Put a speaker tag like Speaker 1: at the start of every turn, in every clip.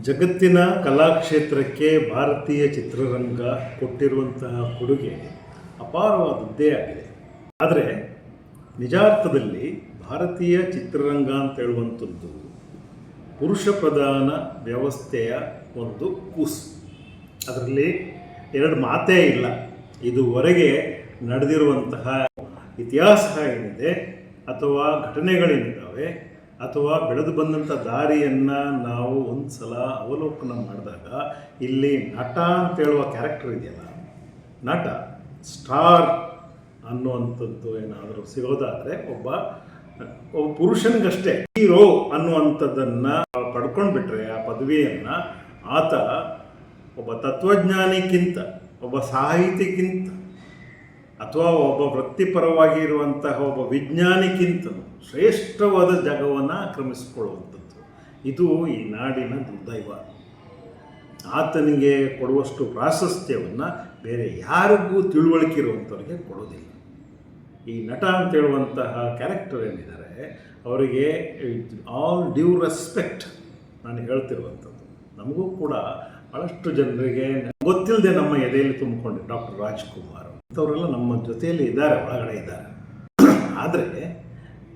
Speaker 1: ಜಗತ್ತಿನ ಕಲಾಕ್ಷೇತ್ರಕ್ಕೆ ಭಾರತೀಯ ಚಿತ್ರರಂಗ ಕೊಟ್ಟಿರುವಂತಹ ಕೊಡುಗೆ ಅಪಾರವಾದದ್ದೇ ಆಗಿದೆ. ಆದರೆ ನಿಜಾರ್ಥದಲ್ಲಿ ಭಾರತೀಯ ಚಿತ್ರರಂಗ ಅಂತ ಹೇಳುವಂಥದ್ದು ಪುರುಷ ಪ್ರಧಾನ ವ್ಯವಸ್ಥೆಯ ಒಂದು ಕೂಸ್. ಅದರಲ್ಲಿ ಎರಡು ಮಾತೇ ಇಲ್ಲ. ಇದುವರೆಗೆ ನಡೆದಿರುವಂತಹ ಇತಿಹಾಸ ಏನಿದೆ ಅಥವಾ ಘಟನೆಗಳೇನಿದ್ದಾವೆ ಅಥವಾ ಬೆಳೆದು ಬಂದಂಥ ದಾರಿಯನ್ನು ನಾವು ಒಂದು ಸಲ ಅವಲೋಕನ ಮಾಡಿದಾಗ ಇಲ್ಲಿ ನಟ ಅಂತ ಹೇಳುವ ಕ್ಯಾರೆಕ್ಟರ್ ಇದೆಯಲ್ಲ, ನಟ ಸ್ಟಾರ್ ಅನ್ನುವಂಥದ್ದು ಏನಾದರೂ ಸಿಗೋದಾದರೆ ಒಬ್ಬ ಒಬ್ಬ ಪುರುಷನಿಗಷ್ಟೇ ಹೀರೋ ಅನ್ನುವಂಥದ್ದನ್ನು ಪಡ್ಕೊಂಡು ಬಿಟ್ರೆ ಆ ಪದವಿಯನ್ನು ಆತ ಒಬ್ಬ ತತ್ವಜ್ಞಾನಿಗಿಂತ, ಒಬ್ಬ ಸಾಹಿತಿಗಿಂತ ಅಥವಾ ಒಬ್ಬ ವೃತ್ತಿಪರವಾಗಿ ಇರುವಂತಹ ಒಬ್ಬ ವಿಜ್ಞಾನಿಗಿಂತ ಶ್ರೇಷ್ಠವಾದ ಜಾಗವನ್ನು ಆಕ್ರಮಿಸಿಕೊಳ್ಳುವಂಥದ್ದು. ಇದು ಈ ನಾಡಿನ ದುರ್ದೈವ. ಆತನಿಗೆ ಕೊಡುವಷ್ಟು ಪ್ರಾಶಸ್ತ್ಯವನ್ನು ಬೇರೆ ಯಾರಿಗೂ ತಿಳುವಳಿಕೆ ಇರುವಂಥವ್ರಿಗೆ ಕೊಡೋದಿಲ್ಲ ಈ ನಟ ಅಂತ ಹೇಳುವಂತಹ ಕ್ಯಾರೆಕ್ಟರ್ ಏನಿದ್ದಾರೆ, ಅವರಿಗೆ ಆಲ್ ಡ್ಯೂ ರೆಸ್ಪೆಕ್ಟ್ ನಾನು ಹೇಳ್ತಿರುವಂಥದ್ದು. ನಮಗೂ ಕೂಡ ಭಾಳಷ್ಟು ಜನರಿಗೆ ಗೊತ್ತಿಲ್ಲದೆ ನಮ್ಮ ಎದೆಯಲ್ಲಿ ತುಂಬಿಕೊಂಡೆ ಡಾಕ್ಟರ್ ರಾಜ್ಕುಮಾರ್ ಅಂಥವರೆಲ್ಲ ನಮ್ಮ ಜೊತೆಯಲ್ಲಿ ಇದ್ದಾರೆ, ಒಳಗಡೆ ಇದ್ದಾರೆ. ಆದರೆ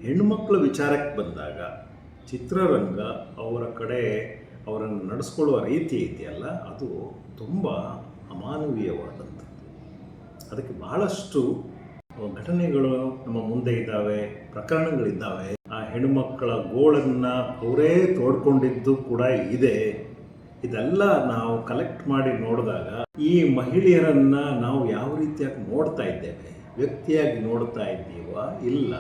Speaker 1: ಹೆಣ್ಣುಮಕ್ಕಳ ವಿಚಾರಕ್ಕೆ ಬಂದಾಗ ಚಿತ್ರರಂಗ ಅವರ ಕಡೆ ಅವರನ್ನು ನಡೆಸ್ಕೊಳ್ಳುವ ರೀತಿ ಇದೆಯಲ್ಲ, ಅದು ತುಂಬ ಅಮಾನವೀಯವಾದಂಥದ್ದು. ಅದಕ್ಕೆ ಬಹಳಷ್ಟು ಘಟನೆಗಳು ನಮ್ಮ ಮುಂದೆ ಇದ್ದಾವೆ, ಪ್ರಕರಣಗಳಿದ್ದಾವೆ. ಆ ಹೆಣ್ಮಕ್ಕಳ ಗೋಳನ್ನು ಅವರೇ ತೋಡ್ಕೊಂಡಿದ್ದು ಕೂಡ ಇದೆ. ಇದೆಲ್ಲ ನಾವು ಕಲೆಕ್ಟ್ ಮಾಡಿ ನೋಡಿದಾಗ ಈ ಮಹಿಳೆಯರನ್ನ ನಾವು ಯಾವ ರೀತಿಯಾಗಿ ನೋಡ್ತಾ ಇದ್ದೇವೆ, ವ್ಯಕ್ತಿಯಾಗಿ ನೋಡ್ತಾ ಇದ್ದೀವ ಇಲ್ಲ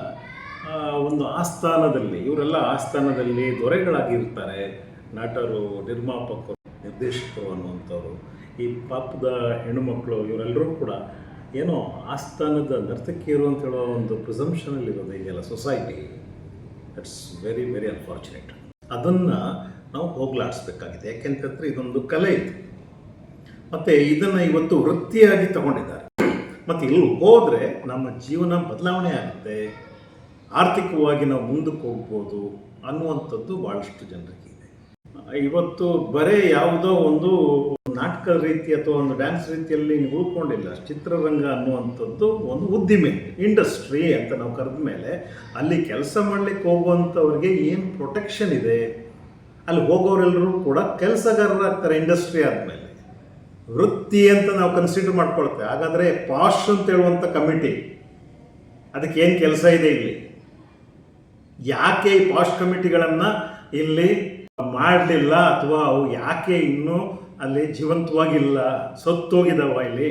Speaker 1: ಒಂದು ಆಸ್ಥಾನದಲ್ಲಿ, ಇವರೆಲ್ಲ ಆಸ್ಥಾನದಲ್ಲಿ ದೊರೆಗಳಾಗಿರ್ತಾರೆ, ನಟರು, ನಿರ್ಮಾಪಕರು, ನಿರ್ದೇಶಕರು ಅನ್ನುವಂಥವ್ರು, ಈ ಪಾಪದ ಹೆಣ್ಣುಮಕ್ಕಳು ಇವರೆಲ್ಲರೂ ಕೂಡ ಏನೋ ಆಸ್ಥಾನದ ನರ್ತಕಿಯರು ಅಂತ ಹೇಳೋ ಒಂದು ಪ್ರಿಸಂಪ್ಷನಲ್ಲಿ ಈಗೆಲ್ಲ society that's very very unfortunate ಅದನ್ನು ನಾವು ಹೋಗ್ಲಾಡಿಸ್ಬೇಕಾಗಿದೆ ಯಾಕೆಂತಂದರೆ ಇದೊಂದು ಕಲೆ ಇದು. ಮತ್ತು ಇದನ್ನು ಇವತ್ತು ವೃತ್ತಿಯಾಗಿ ತಗೊಂಡಿದ್ದಾರೆ. ಮತ್ತು ಇಲ್ಲಿ ಹೋದರೆ ನಮ್ಮ ಜೀವನ ಬದಲಾವಣೆ ಆಗುತ್ತೆ. ಆರ್ಥಿಕವಾಗಿ ನಾವು ಮುಂದಕ್ಕೆ ಹೋಗ್ಬೋದು ಅನ್ನುವಂಥದ್ದು ಭಾಳಷ್ಟು ಜನರಿಗೆ ಇದೆ. ಇವತ್ತು ಬರೇ ಯಾವುದೋ ಒಂದು ನಾಟಕ ರೀತಿ ಅಥವಾ ಒಂದು ಡ್ಯಾನ್ಸ್ ರೀತಿಯಲ್ಲಿ ಉಳ್ಕೊಂಡಿಲ್ಲ. ಚಿತ್ರರಂಗ ಅನ್ನುವಂಥದ್ದು ಒಂದು ಉದ್ದಿಮೆ ಇಂಡಸ್ಟ್ರಿ ಅಂತ ನಾವು ಕರೆದ ಮೇಲೆ ಅಲ್ಲಿ ಕೆಲಸ ಮಾಡಲಿಕ್ಕೆ ಹೋಗುವಂಥವ್ರಿಗೆ ಏನು ಪ್ರೊಟೆಕ್ಷನ್ ಇದೆ? ಅಲ್ಲಿ ಹೋಗೋರೆಲ್ಲರೂ ಕೂಡ ಕೆಲಸಗಾರರಾಗ್ತಾರೆ ಇಂಡಸ್ಟ್ರಿ ಆದಮೇಲೆ. ವೃತ್ತಿ ಅಂತ ನಾವು ಕನ್ಸಿಡರ್ ಮಾಡ್ಕೊಳ್ತೇವೆ. ಹಾಗಾದರೆ ಪಾಶ್ ಅಂತ ಹೇಳುವಂಥ ಕಮಿಟಿ ಅದಕ್ಕೆ ಏನು ಕೆಲಸ ಇದೆ ಇಲ್ಲಿ? ಯಾಕೆ ಈ ಪಾಶ್ ಕಮಿಟಿಗಳನ್ನು ಇಲ್ಲಿ ಮಾಡಲಿಲ್ಲ ಅಥವಾ ಅವು ಯಾಕೆ ಇನ್ನೂ ಅಲ್ಲಿ ಜೀವಂತವಾಗಿಲ್ಲ, ಸತ್ತೋಗಿದಾವ ಇಲ್ಲಿ?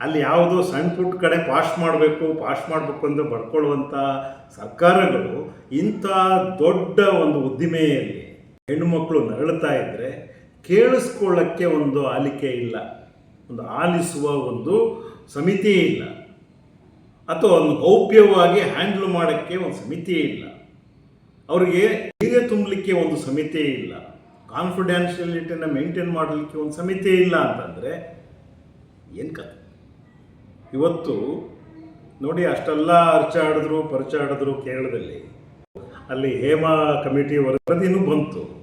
Speaker 1: ಅಲ್ಲಿ ಯಾವುದೋ ಸಣ್ಣ ಪುಟ್ಟ ಕಡೆ ಪಾಶ್ ಮಾಡಬೇಕು ಪಾಶ್ ಮಾಡಬೇಕು ಅಂತ ಬಡ್ಕೊಳ್ಳುವಂಥ ಸರ್ಕಾರಗಳು ಇಂಥ ದೊಡ್ಡ ಒಂದು ಉದ್ದಿಮೆಯಲ್ಲಿ ಹೆಣ್ಣುಮಕ್ಕಳು ನರಳುತ್ತಾ ಇದ್ದರೆ ಕೇಳಿಸ್ಕೊಳ್ಳೋಕ್ಕೆ ಒಂದು ಆಲಿಕೆ ಇಲ್ಲ. ಒಂದು ಆಲಿಸುವ ಒಂದು ಸಮಿತಿ ಇಲ್ಲ. ಅಥವಾ ಒಂದು ಗೌಪ್ಯವಾಗಿ ಹ್ಯಾಂಡಲ್ ಮಾಡೋಕ್ಕೆ ಒಂದು ಸಮಿತಿ ಇಲ್ಲ. ಅವರಿಗೆ ಧೈರ್ಯ ತುಂಬಲಿಕ್ಕೆ ಒಂದು ಸಮಿತಿ ಇಲ್ಲ. ಕಾನ್ಫಿಡೆನ್ಷಿಯಲಿಟಿನ ಮೇಂಟೈನ್ ಮಾಡಲಿಕ್ಕೆ ಒಂದು ಸಮಿತಿ ಇಲ್ಲ ಅಂತಂದರೆ ಏನು ಕಥೆ? ಇವತ್ತು ನೋಡಿ ಅಷ್ಟೆಲ್ಲ ಅರ್ಚಾಡಿದ್ರು ಪರಚಾಡಿದ್ರು ಕೇರಳದಲ್ಲಿ. ಅಲ್ಲಿ ಹೇಮಾ ಕಮಿಟಿ ವರದಿನೂ ಬಂತು.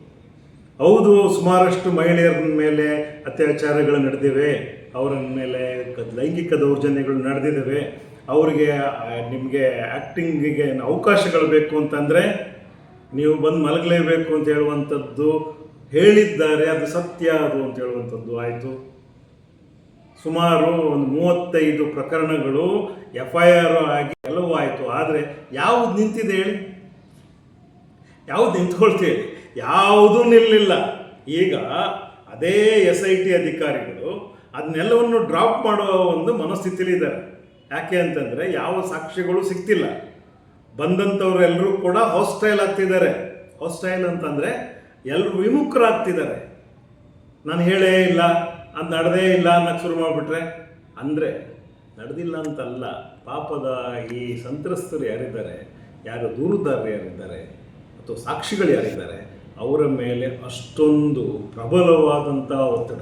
Speaker 1: ಹೌದು, ಸುಮಾರಷ್ಟು ಮಹಿಳೆಯರ ಮೇಲೆ ಅತ್ಯಾಚಾರಗಳು ನಡೆದಿವೆ. ಅವರ ಮೇಲೆ ಲೈಂಗಿಕ ದೌರ್ಜನ್ಯಗಳು ನಡೆದಿದ್ದಾವೆ. ಅವರಿಗೆ ನಿಮಗೆ ಆ್ಯಕ್ಟಿಂಗಿಗೆ ಅವಕಾಶಗಳು ಬೇಕು ಅಂತಂದರೆ ನೀವು ಬಂದು ಮಲಗಲೇಬೇಕು ಅಂತ ಹೇಳುವಂಥದ್ದು ಹೇಳಿದ್ದಾರೆ. ಅದು ಸತ್ಯ, ಅದು ಅಂತ ಹೇಳುವಂಥದ್ದು ಆಯಿತು. ಸುಮಾರು ಒಂದು ಮೂವತ್ತೈದು ಪ್ರಕರಣಗಳು ಎಫ್ ಐ ಆರ್ ಆಗಿ ಎಲ್ಲವೂ ಆಯಿತು. ಆದರೆ ಯಾವುದು ನಿಂತಿದೆ ಹೇಳಿ? ಯಾವುದು ನಿಂತ್ಕೊಳ್ತೀವಿ ಯಾವುದೂ ನಿಲ್ಲಿಲ್ಲ. ಈಗ ಅದೇ ಎಸ್ ಐ ಟಿ ಅಧಿಕಾರಿಗಳು ಅದನ್ನೆಲ್ಲವನ್ನು ಡ್ರಾಪ್ ಮಾಡುವ ಒಂದು ಮನಸ್ಥಿತಿಲಿ ಇದ್ದಾರೆ. ಯಾಕೆ ಅಂತಂದರೆ ಯಾವ ಸಾಕ್ಷ್ಯಗಳು ಸಿಗ್ತಿಲ್ಲ. ಬಂದಂಥವರೆಲ್ಲರೂ ಕೂಡ ಹಾಸ್ಟೈಲ್ ಆಗ್ತಿದ್ದಾರೆ. ಹಾಸ್ಟೈಲ್ ಅಂತಂದರೆ ಎಲ್ಲರೂ ವಿಮುಖರಾಗ್ತಿದ್ದಾರೆ. ನಾನು ಹೇಳೇ ಇಲ್ಲ, ಅದು ನಡೆದೇ ಇಲ್ಲ ಅನ್ನಕ್ಕೆ ಶುರು ಮಾಡಿಬಿಟ್ರೆ. ಅಂದರೆ ನಡೆದಿಲ್ಲ ಅಂತಲ್ಲ, ಪಾಪದ ಈ ಸಂತ್ರಸ್ತರು ಯಾರಿದ್ದಾರೆ? ಯಾರು ದೂರುದಾರರು ಯಾರಿದ್ದಾರೆ? ಅಥವಾ ಸಾಕ್ಷಿಗಳು ಯಾರಿದ್ದಾರೆ? ಅವರ ಮೇಲೆ ಅಷ್ಟೊಂದು ಪ್ರಬಲವಾದಂಥ ಒತ್ತಡ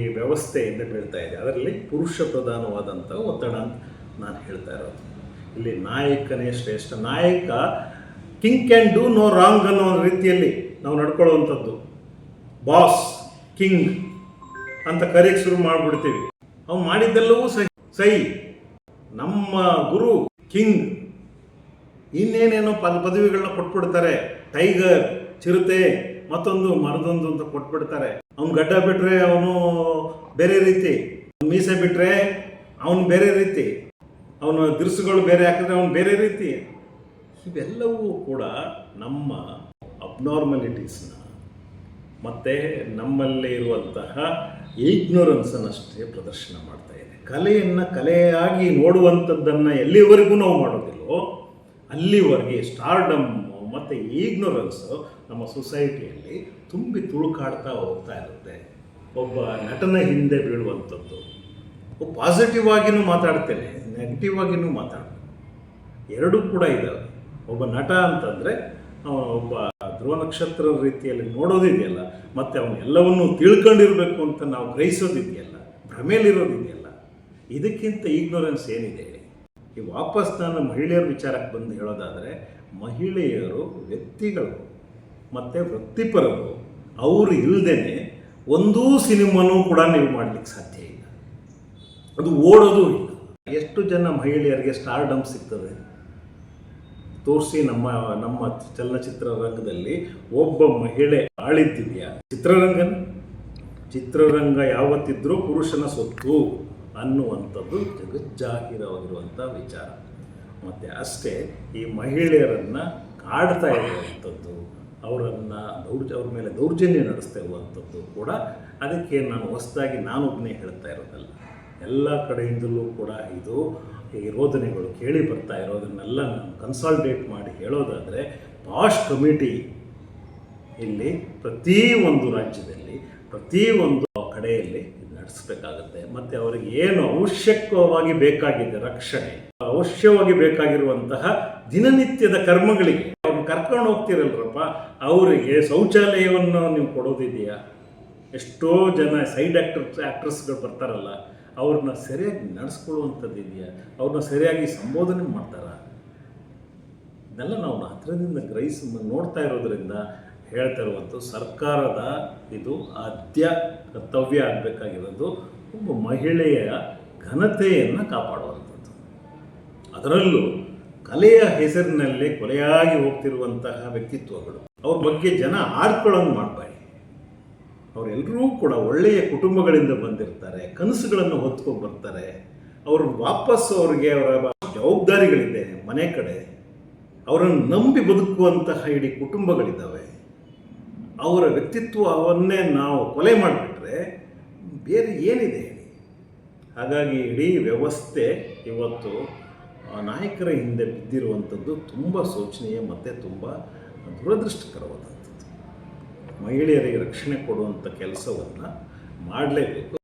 Speaker 1: ಈ ವ್ಯವಸ್ಥೆಯಿಂದ ಬೀಳ್ತಾ ಇದೆ. ಅದರಲ್ಲಿ ಪುರುಷ ಪ್ರಧಾನವಾದಂಥ ಒತ್ತಡ ಅಂತ ನಾನು ಹೇಳ್ತಾ ಇರೋದು. ಇಲ್ಲಿ ನಾಯಕನೇ ಶ್ರೇಷ್ಠ. ನಾಯಕ king can do no wrong ಅನ್ನೋ ರೀತಿಯಲ್ಲಿ ನಾವು ನಡ್ಕೊಳ್ಳುವಂಥದ್ದು. ಬಾಸ್, ಕಿಂಗ್ ಅಂತ ಕರೆಯಕ್ಕೆ ಶುರು ಮಾಡಿಬಿಡ್ತೀವಿ. ಅವ್ನು ಮಾಡಿದ್ದೆಲ್ಲವೂ ಸಹಿ ಸಹಿ. ನಮ್ಮ ಗುರು ಕಿಂಗ್ ಇನ್ನೇನೇನೋ ಪದ, ಪದವಿಗಳನ್ನ ಕೊಟ್ಬಿಡ್ತಾರೆ. ಟೈಗರ್ ಚಿರತೆ ಮತ್ತೊಂದು ಮರದೊಂದು ಅಂತ ಕೊಟ್ಬಿಡ್ತಾರೆ. ಅವ್ನು ಗಡ್ಡ ಬಿಟ್ರೆ ಅವನು ಬೇರೆ ರೀತಿ. ಮೀಸೆ ಬಿಟ್ರೆ ಅವನು ಬೇರೆ ರೀತಿ. ಅವನ ದಿರ್ಸುಗಳು ಬೇರೆ ಹಾಕಿದ್ರೆ ಅವನು ಬೇರೆ ರೀತಿ. ಇವೆಲ್ಲವೂ ಕೂಡ ನಮ್ಮ ಅಬ್ನಾರ್ಮಲಿಟೀಸ್ನ ಮತ್ತು ನಮ್ಮಲ್ಲಿ ಇರುವಂತಹ ಇಗ್ನೋರೆನ್ಸನ್ನಷ್ಟೇ ಪ್ರದರ್ಶನ ಮಾಡ್ತಾ ಇದೆ. ಕಲೆಯನ್ನು ಕಲೆಯಾಗಿ ನೋಡುವಂಥದ್ದನ್ನು ಎಲ್ಲಿವರೆಗೂ ನಾವು ಮಾಡೋದಿಲ್ಲೋ, ಅಲ್ಲಿವರೆಗೆ ಸ್ಟಾರ್ಡಮ್ ಮತ್ತು ಈಗ್ನೊರೆನ್ಸು ನಮ್ಮ ಸೊಸೈಟಿಯಲ್ಲಿ ತುಂಬಿ ತುಳುಕಾಡ್ತಾ ಹೋಗ್ತಾ ಇರುತ್ತೆ. ಒಬ್ಬ ನಟನ ಹಿಂದೆ ಬೀಳುವಂಥದ್ದು. ಪಾಸಿಟಿವ್ ಆಗಿನೂ ಮಾತಾಡ್ತೇನೆ ನೆಗೆಟಿವ್ ಆಗಿನೂ ಮಾತಾಡ್ತೇನೆ. ಎರಡೂ ಕೂಡ ಇದ್ದಾವೆ ಒಬ್ಬ ನಟ ಅಂತಂದರೆ ಒಬ್ಬ ಧ್ರುವ ನಕ್ಷತ್ರ ರೀತಿಯಲ್ಲಿ ನೋಡೋದಿದೆಯಲ್ಲ, ಮತ್ತು ಅವನು ಎಲ್ಲವನ್ನೂ ತಿಳ್ಕೊಂಡಿರಬೇಕು ಅಂತ ನಾವು ಗ್ರಹಿಸೋದಿದೆಯಲ್ಲ ಭ್ರಮೇಲಿರೋದಿದೆಯಲ್ಲ ಇದಕ್ಕಿಂತ ಈಗ್ನೊರೆನ್ಸ್ ಏನಿದೆ? ಈ ವಾಪಸ್ ನಾನು ಮಹಿಳೆಯರ ವಿಚಾರಕ್ಕೆ ಬಂದು ಹೇಳೋದಾದರೆ ಮಹಿಳೆಯರು, ವ್ಯಕ್ತಿಗಳು, ಮತ್ತು ವೃತ್ತಿಪರರು, ಅವರು ಇಲ್ಲದೇ ಒಂದೂ ಸಿನಿಮಾನೂ ಕೂಡ ನೀವು ಮಾಡಲಿಕ್ಕೆ ಸಾಧ್ಯ ಇಲ್ಲ. ಅದು ಓಡೋದು ಇಲ್ಲ. ಎಷ್ಟು ಜನ ಮಹಿಳೆಯರಿಗೆ ಸ್ಟಾರ್ಡಮ್ ಸಿಗ್ತದೆ? ತೋರಿಸಿ ನಮ್ಮ ನಮ್ಮ ಚಲನಚಿತ್ರ ರಂಗದಲ್ಲಿ ಒಬ್ಬ ಮಹಿಳೆ ಆಳಿದ್ದಿದೆಯಾ? ಚಿತ್ರರಂಗನ? ಚಿತ್ರರಂಗ ಯಾವತ್ತಿದ್ರೂ ಪುರುಷನ ಸೊತ್ತು ಅನ್ನುವಂಥದ್ದು ಜಗಜ್ಜಾಹೀರವಾಗಿರುವಂಥ ವಿಚಾರ. ಮತ್ತು ಅಷ್ಟೇ ಈ ಮಹಿಳೆಯರನ್ನು ಕಾಡ್ತಾ ಇರುವಂಥದ್ದು, ಅವರನ್ನು ದೌರ್ಜ, ಅವ್ರ ಮೇಲೆ ದೌರ್ಜನ್ಯ ನಡೆಸ್ತಾ ಇರುವಂಥದ್ದು ಕೂಡ ಅದಕ್ಕೆ ನಾನು ಹೊಸದಾಗಿ ನಾನೊಬ್ಬನೇ ಹೇಳ್ತಾ ಇರೋದಲ್ಲ. ಎಲ್ಲ ಕಡೆಯಿಂದಲೂ ಕೂಡ ಇದು ಈ ರೋದನೆಗಳು ಕೇಳಿ ಬರ್ತಾ ಇರೋದನ್ನೆಲ್ಲ ನಾನು ಕನ್ಸಾಲ್ಟೇಟ್ ಮಾಡಿ ಹೇಳೋದಾದರೆ ಪಾಶ್ ಕಮಿಟಿ ಇಲ್ಲಿ ಪ್ರತಿ ಒಂದು ರಾಜ್ಯದಲ್ಲಿ ಪ್ರತಿಯೊಂದು ಕಡೆಯಲ್ಲಿ ನಡೆಸಬೇಕಾಗುತ್ತೆ ಮತ್ತು ಅವರಿಗೆ ಏನು ಅವಶ್ಯಕವಾಗಿ ಬೇಕಾಗಿದೆ ರಕ್ಷಣೆ, ಅವಶ್ಯವಾಗಿ ಬೇಕಾಗಿರುವಂತಹ ದಿನನಿತ್ಯದ ಕರ್ಮಗಳಿಗೆ. ಅವ್ರನ್ನ ಕರ್ಕೊಂಡು ಹೋಗ್ತಿರಲ್ರಪ್ಪ, ಅವರಿಗೆ ಶೌಚಾಲಯವನ್ನು ನೀವು ಕೊಡೋದಿದೆಯಾ? ಎಷ್ಟೋ ಜನ ಸೈಡ್ ಆ್ಯಕ್ಟರ್ಸ್ ಆಕ್ಟ್ರೆಸ್ಗಳು ಬರ್ತಾರಲ್ಲ, ಅವ್ರನ್ನ ಸರಿಯಾಗಿ ನಡೆಸ್ಕೊಳ್ಳುವಂಥದ್ದು ಇದೆಯಾ? ಅವ್ರನ್ನ ಸರಿಯಾಗಿ ಸಂಬೋಧನೆ ಮಾಡ್ತಾರ? ಇದೆಲ್ಲ ನಾವು ಹತ್ತಿರದಿಂದ ಗ್ರಹಿಸಿ ನೋಡ್ತಾ ಇರೋದ್ರಿಂದ ಹೇಳ್ತಾ ಸರ್ಕಾರದ ಇದು ಆದ್ಯ ಕರ್ತವ್ಯ ಆಗಬೇಕಾಗಿರೋದು ಒಬ್ಬ ಮಹಿಳೆಯ ಘನತೆಯನ್ನು ಕಾಪಾಡುವಂಥದ್ದು. ಅದರಲ್ಲೂ ಕಲೆಯ ಹೆಸರಿನಲ್ಲಿ ಕೊಲೆಯಾಗಿ ಹೋಗ್ತಿರುವಂತಹ ವ್ಯಕ್ತಿತ್ವಗಳು. ಅವ್ರ ಬಗ್ಗೆ ಜನ ಆಡ್ಕೊಳ್ಳೋಂಗೆ ಮಾಡಬೇಡಿ ಅವರೆಲ್ಲರೂ ಕೂಡ ಒಳ್ಳೆಯ ಕುಟುಂಬಗಳಿಂದ ಬಂದಿರ್ತಾರೆ, ಕನಸುಗಳನ್ನು ಹೊತ್ಕೊಂಡು ಬರ್ತಾರೆ. ಅವರು ವಾಪಸ್ ಅವ್ರಿಗೆ ಅವರ ಜವಾಬ್ದಾರಿಗಳಿದೆ ಮನೆ ಕಡೆ. ಅವರನ್ನು ನಂಬಿ ಬದುಕುವಂತಹ ಇಡೀ ಕುಟುಂಬಗಳಿದ್ದಾವೆ. ಅವರ ವ್ಯಕ್ತಿತ್ವವನ್ನೇ ನಾವು ಕೊಲೆ ಮಾಡಿಬಿಟ್ರೆ ಬೇರೆ ಏನಿದೆ? ಹಾಗಾಗಿ ಇಡೀ ವ್ಯವಸ್ಥೆ ಇವತ್ತು ನಾಯಕರ ಹಿಂದೆ ಬಿದ್ದಿರುವಂಥದ್ದು ತುಂಬ ಶೋಚನೀಯ ಮತ್ತು ತುಂಬ ದುರದೃಷ್ಟಕರವಾದಂಥದ್ದು. ಮಹಿಳೆಯರಿಗೆ ರಕ್ಷಣೆ ಕೊಡುವಂಥ ಕೆಲಸವನ್ನು ಮಾಡಲೇಬೇಕು.